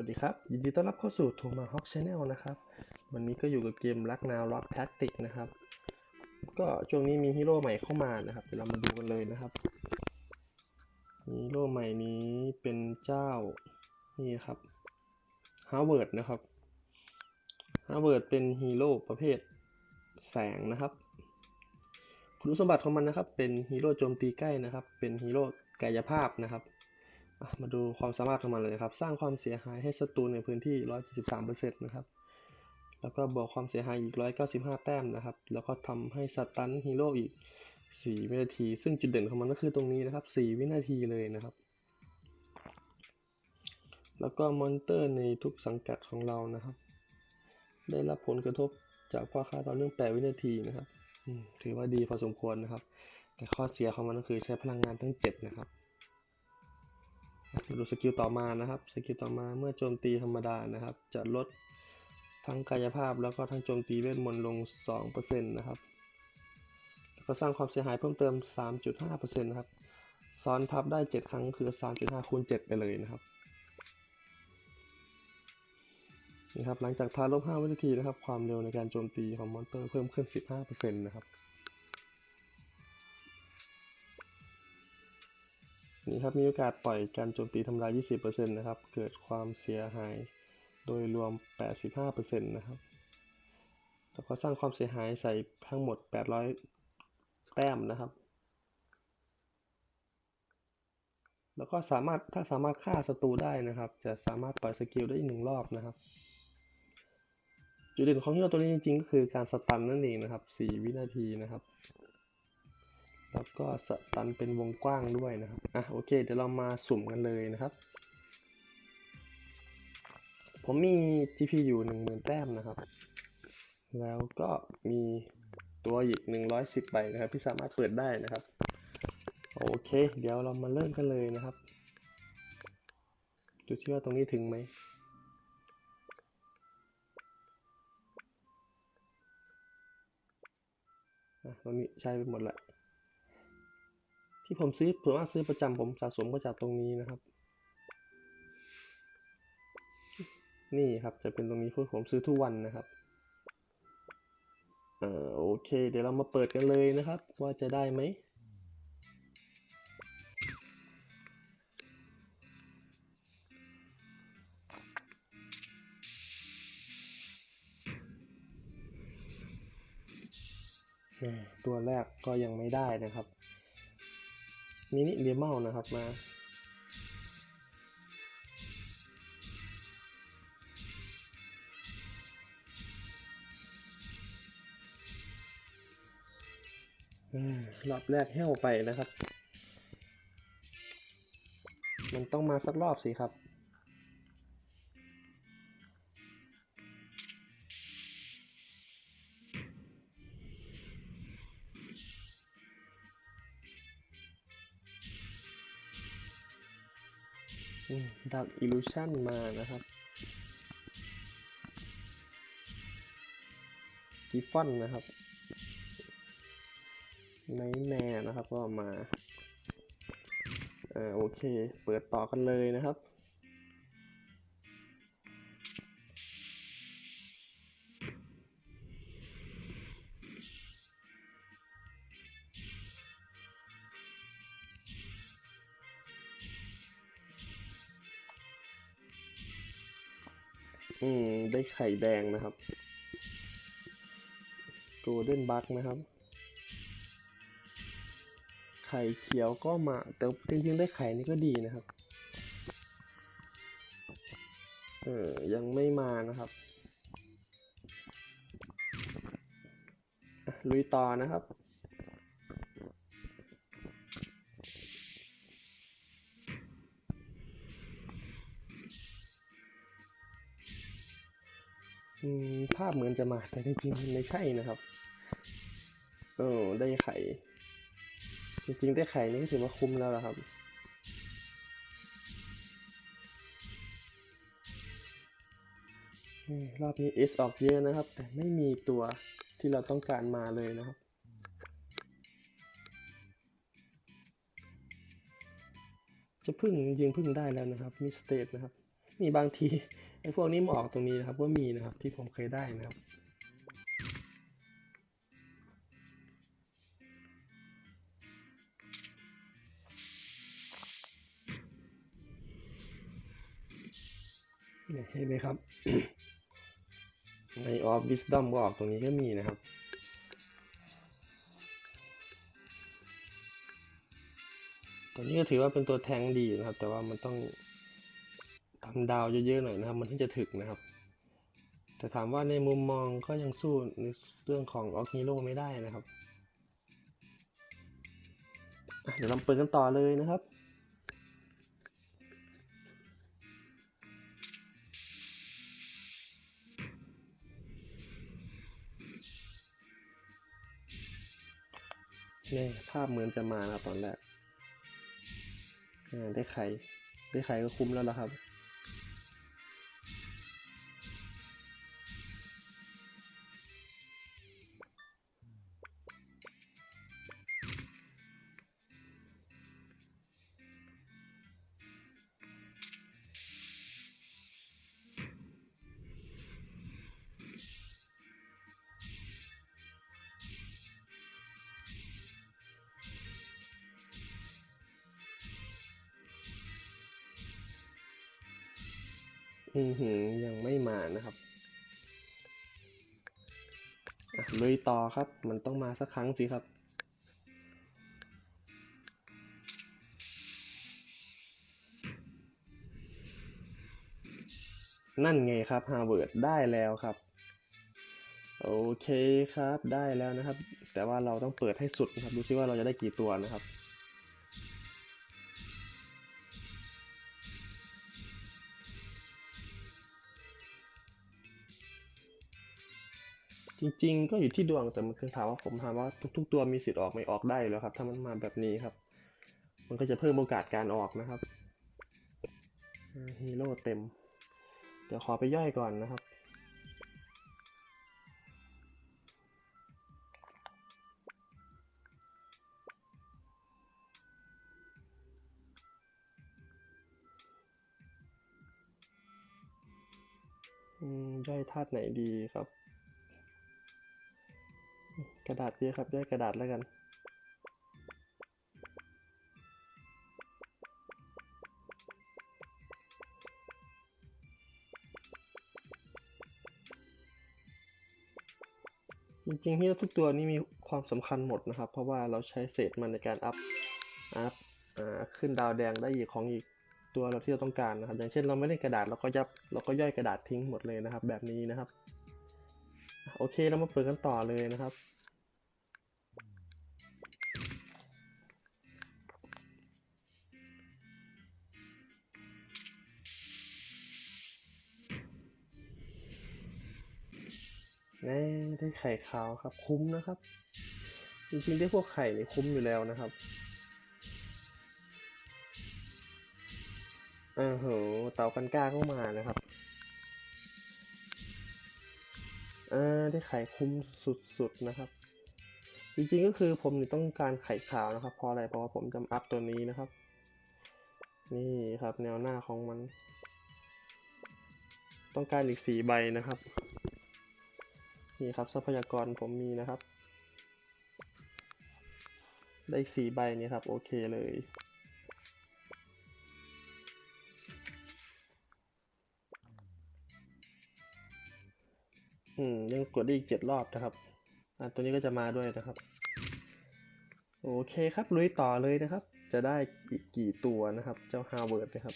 สวัสดีครับ ยินดีต้อนรับเข้าสู่โทมาฮอ k Channel นะครับ วันนี้ก็อยู่กับเกมรักนาวล็อกแท็กติกนะครับ ก็ช่วงนี้มีฮีโร่ใหม่เข้ามานะครับเดี๋ยวเรามาดูกันเลยนะครับฮีโร่ใหม่นี้เป็นเจ้านี่ครับฮาร์เวิร์ดนะครับฮาร์เวิร์ดเป็นฮีโร่ประเภทแสงนะครับ คุณสมบัติของมันนะครับ เป็นฮีโร่โจมตีใกล้นะครับ เป็นฮีโร่กายภาพนะครับ มาดูความสามารถของมันเลยครับ สร้างความเสียหายให้ศัตรูในพื้นที่ 173%นะครับ แล้วก็บวกความเสียหายอีก 195 แต้มนะครับ แล้วก็ทำให้สตันฮีโร่อีก 4 วินาที ซึ่งจุดเด่นของมันก็คือตรงนี้นะครับ 4 วินาทีเลยนะครับ แล้วก็มอนเตอร์ในทุกสังกัดของเรานะครับ ได้รับผลกระทบจากพ่อค้าต่อเนื่อง 8 วินาทีนะครับ ถือว่าดีพอสมควรนะครับ แต่ข้อเสียของมันก็คือใช้พลังงานทั้ง 7 นะครับ ดูสกิลต่อมานะครับ สกิลต่อมาเมื่อโจมตีธรรมดานะครับ จะลดทั้งกายภาพแล้วก็ทั้งโจมตีเวทมนต์ลง 2%นะครับแล้วก็สร้างความเสียหายเพิ่มเติม 3.5%นะครับซ้อนทับได้ 7 ครั้งคือ 3.5คูณ7ไปเลยนะครับนี่ครับ หลังจากทาลบ5วินาทีนะครับ ความเร็วในการโจมตีของมอนเตอร์เพิ่มขึ้น 15%นะครับ นี่ครับมีโอกาสปล่อยการโจมตีทำลาย 20%นะครับ เกิดความเสียหายโดยรวม 85%นะครับแล้วก็สร้างความเสียหายใส่ทั้งหมด 800 แต้มนะครับ แล้วก็สามารถถ้าสามารถฆ่าศัตรูได้นะครับ จะสามารถปล่อยสกิลได้อีกหนึ่งรอบนะครับ จุดเด่นของฮีโร่ตัวนี้จริงๆ ก็คือการสตันนั่นเองนะครับ 4 วินาทีนะครับ แล้วก็สตันเป็นวงกว้างด้วยนะครับ อะโอเค เดี๋ยวเรามาสุ่มกันเลยนะครับ ผมมี GP อยู่10,000แต้มนะครับ แล้วก็มีตัวอีก110ใบนะครับ ที่สามารถเปิดได้นะครับ โอเค เดี๋ยวเรามาเริ่มกันเลยนะครับ ดูที่ว่าตรงนี้ถึงไหมอะตรงนี้ใช้ไปหมดและ ที่ผมซื้อผมว่าซื้อประจำผมสะสมก็จากตรงนี้นะครับ นี่ครับจะเป็นตรงนี้เพราะผมซื้อทุกวันนะครับเออโอเค เดี๋ยวเรามาเปิดกันเลยนะครับ ว่าจะได้ไหมตัวแรกก็ยังไม่ได้นะครับ มินิเดมอลนะครับมารอบแรกแห้วไปนะครับ มันต้องมาสักรอบสิครับ ดักอิลูชันมานะครับกิฟฟอนนะครับไนแมร์นะครับก็มาอ่าโอเค เปิดต่อกันเลยนะครับ อืม ได้ไข่แดงนะครับโกลเด้นบัคนะครับ ไข่เขียวก็มา แต่จริงๆ ได้ไข่นี่ก็ดีนะครับ เออ ยังไม่มานะครับลุยต่อนะครับ ภาพเหมือนจะมาแต่จริงๆไม่ใช่นะครับเออได้ไข่ จริงๆ ได้ไข่นี่ก็ถือว่าคุ้มแล้วละครับ รอบนี้ S อออกเยอะนะครับ แต่ไม่มีตัวที่เราต้องการมาเลยนะครับจะพึ่งจริงพึ่งได้แล้วนะครับ มิสเตทนะครับ มีบางที ไอ้พวกนี้มาออกตรงนี้นะครับว่ามีนะครับที่ผมเคยได้นะครับเห็นไหมครับ ในออฟวิสดอมก็ออกตรงนี้ก็มีนะครับตัวนี้ก็ถือว่าเป็นตัวแทงดีนะครับ แต่ว่ามันต้อง ทำดาวเยอะๆหน่อยนะครับ มันถึงจะถึกนะครับ แต่ถามว่าในมุมมองก็ยังสู้ในเรื่องของออกฮีโร่ไม่ได้นะครับเดี๋ยวเราเปิดกันต่อเลยนะครับเนี่ยภาพเหมือนจะมานะครับตอนแรกได้ไข่ได้ไข่ก็คุ้มแล้วล่ะครับ อือหือยังไม่มานะครับลุยต่อครับ มันต้องมาสักครั้งสิครับ นั่นไงครับฮาร์ a วิร์ดได้แล้วครับ โอเคครับได้แล้วนะครับ แต่ว่าเราต้องเปิดให้สุดนะครับ ดูซิว่าเราจะได้กี่ตัวนะครับ จริงๆ ก็อยู่ที่ดวงแต่มันคือถามว่าผมถามว่าทุก ๆ ตัวมีสิทธิ์ออกไม่ออกได้แล้วครับ ถ้ามันมาแบบนี้ครับ มันก็จะเพิ่มโอกาสการออกนะครับฮีโร่เต็ม เดี๋ยวขอไปย่อยก่อนนะครับย่อยธาตุไหนดีครับ กระดาษเยอะครับย่อยกระดาษแล้วกันจริงๆที่ทุกตัวนี้มีความสำคัญหมดนะครับ เพราะว่าเราใช้เศษมันในการอัพอัพอ่าขึ้นดาวแดงได้อีกของอีกตัวเราที่เราต้องการนะครับ อย่างเช่นเราไม่ได้กระดาษเราก็ยับเราก็ย่อยกระดาษทิ้งหมดเลยนะครับ แบบนี้นะครับ โอเคเรามาเปิดกันต่อเลยนะครับ น่ได้ไข่ขาวครับ คุ้มนะครับ จริงๆได้พวกไข่นี่คุ้มอยู่แล้วนะครับอ้าโหเต่ากันก้าเข้ามานะครับอ่าได้ไข่คุ้มสุดๆนะครับ จริงๆก็คือผมนี่ต้องการไข่ขาวนะครับ เพราะอะไรเพราะว่าผมจะอัพตัวนี้นะครับ นี่ครับแนวหน้าของมัน ต้องการอีกสี่ใบนะครับ นี่ครับทรัพยากรผมมีนะครับ ได้อีกสี่ใบนี่ครับ โอเคเลย อืม ยังกดได้อีกเจ็ดรอบนะครับ อะตัวนี้ก็จะมาด้วยนะครับ โอเคครับ ลุยต่อเลยนะครับ จะได้อีกกี่ตัวนะครับ เจ้าฮาร์ a วิร์ดนะครับ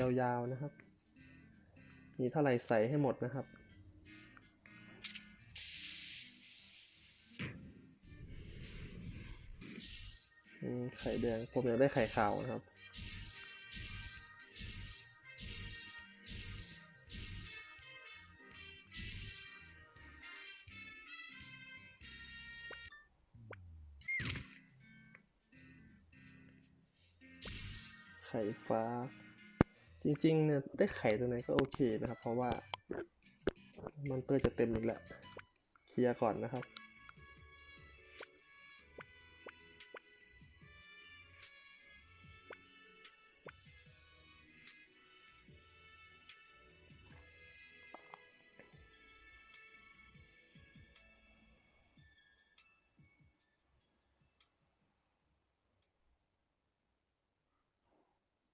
ยาวๆนะครับ มีเท่าไหร่ใส่ให้หมดนะครับ ไข่แดง ผมอยากได้ไข่ขาวนะครับไข่ฟ้า จริงๆเนี่ยได้ไข่ตัวไหนก็โอเคนะครับ เพราะว่ามันเตอร์จะเต็มอีกแล้วเคลียร์ก่อนนะครับ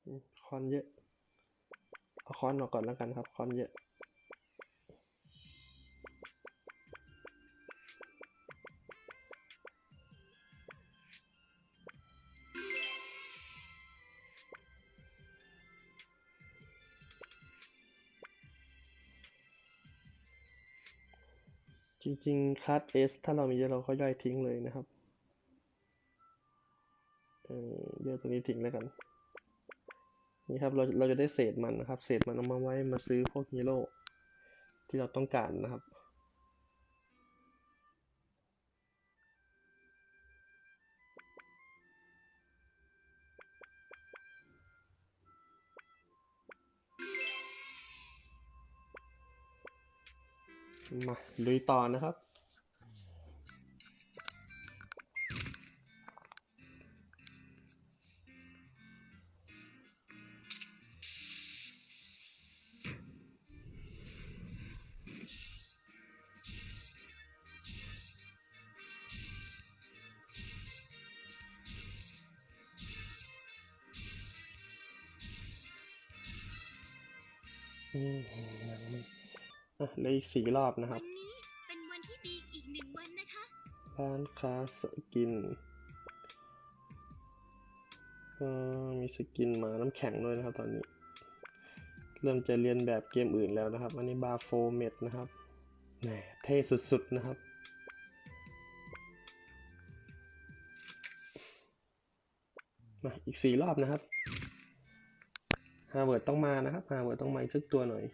อืมคอนเยอะ เอาคอนออกก่อนแล้วกันครับคอนเยอะจริงๆคัสเอสถ้าเรามีเยอะเราก็ย่อยทิ้งเลยนะครับ เออเยอะตัวนี้ทิ้งแล้วกัน นี่ครับเราเราจะได้เศษมันนะครับ เศษมันเอามาไว้มาซื้อพวกฮีโร่ที่เราต้องการนะครับมาลุยต่อนะครับ อืมยังไม่อะเหลืออีกสี่รอบนะครับ วันนี้เป็นวันที่ดีอีกหนึ่งวันนะคะ ร้านค้าสกินเอ่อมีสกินหมาน้ำแข็งด้วยนะครับตอนนี้ เริ่มจะเรียนแบบเกมอื่นแล้วนะครับ อันนี้บาโฟเมดนะครับแหมเท่สุดๆนะครับ มาอีกสี่รอบนะครับ ฮาเวิร์ดต้องมานะครับฮาเวิร์ดต้องมาอีกสักตัวหน่อย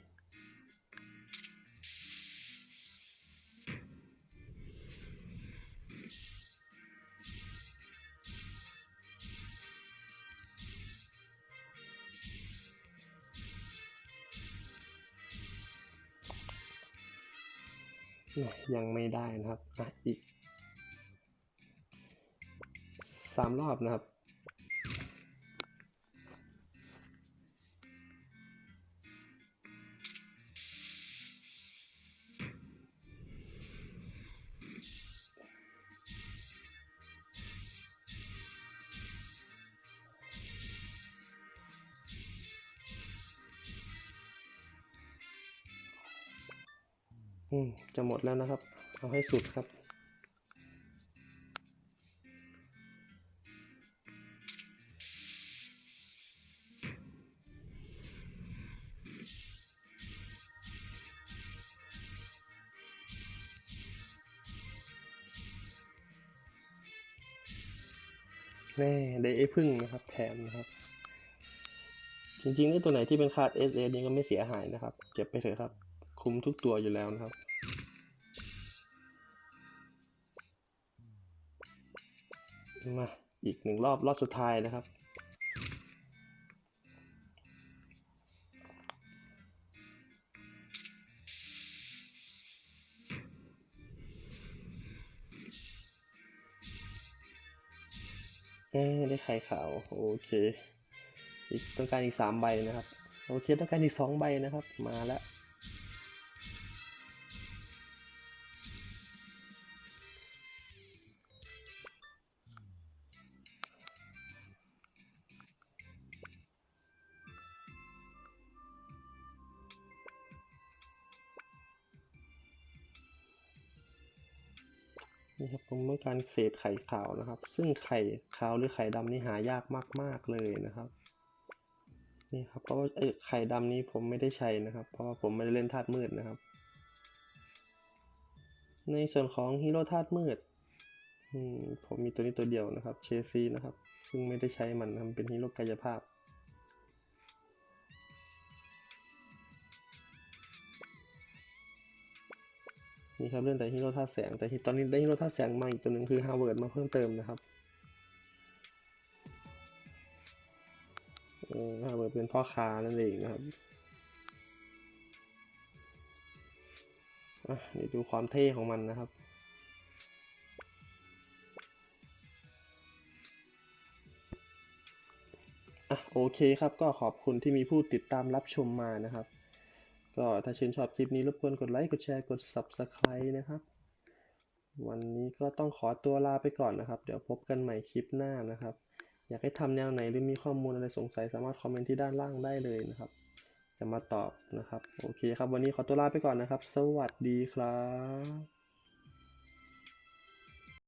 ยยังไม่ได้นะครับอะอีกสามรอบนะครับ อืมจะหมดแล้วนะครับ เอาให้สุดครับ แน่ได้ไอ้พึ่งนะครับ แถมนะครับจริงๆไอ้ตัวไหนที่เป็นคาร์ด SA นี้ก็ไม่เสียหายนะครับ เก็บไปเถอะครับ คุ้มทุกตัวอยู่แล้วนะครับ มาอีกหนึ่งรอบรอบสุดท้ายนะครับเอ้ยได้ไข่ขาวโอเค อีกต้องการอีกสามใบนะครับ โอเคต้องการอีกสองใบนะครับ มาแล้ว นี่ครับผมต้องการเศษไข่ขาวนะครับ ซึ่งไข่ขาวหรือไข่ดำนี่หายากมาก ๆเลยนะครับนี่ครับเพราะว่าเอ้ไข่ดำนี้ผมไม่ได้ใช้นะครับ เพราะว่าผมไม่ได้เล่นธาตุมืดนะครับ ในส่วนของฮีโร่ธาตุมืดอืมผมมีตัวนี้ตัวเดียวนะครับเชซีนะครับ ซึ่งไม่ได้ใช้มันนะมันเป็นฮีโร่กายภาพ นี่ครับเรื่องแต่ฮีโร่ธาตุแสง แต่ที่ตอนนี้ได้ฮีโร่ธาตุแสงมาอีกตัวหนึ่งคือฮาร์เวิร์ดมาเพิ่มเติมนะครับเอเออนะครับเหมือนเป็นพ่อค้านั่นเองนะครับอะเดี๋ยวดูความเท่ของมันนะครับอะโอเคครับก็ขอบคุณที่มีผู้ติดตามรับชมมานะครับ ก็ถ้าชื่นชอบคลิปนี้รบกวนกดไลค์ กดแชร์ กด Subscribe นะครับ วันนี้ก็ต้องขอตัวลาไปก่อนนะครับ เดี๋ยวพบกันใหม่คลิปหน้านะครับ อยากให้ทำแนวไหนหรือมีข้อมูลอะไรสงสัยสามารถคอมเมนต์ที่ด้านล่างได้เลยนะครับ จะมาตอบนะครับ โอเคครับ วันนี้ขอตัวลาไปก่อนนะครับ สวัสดีครับ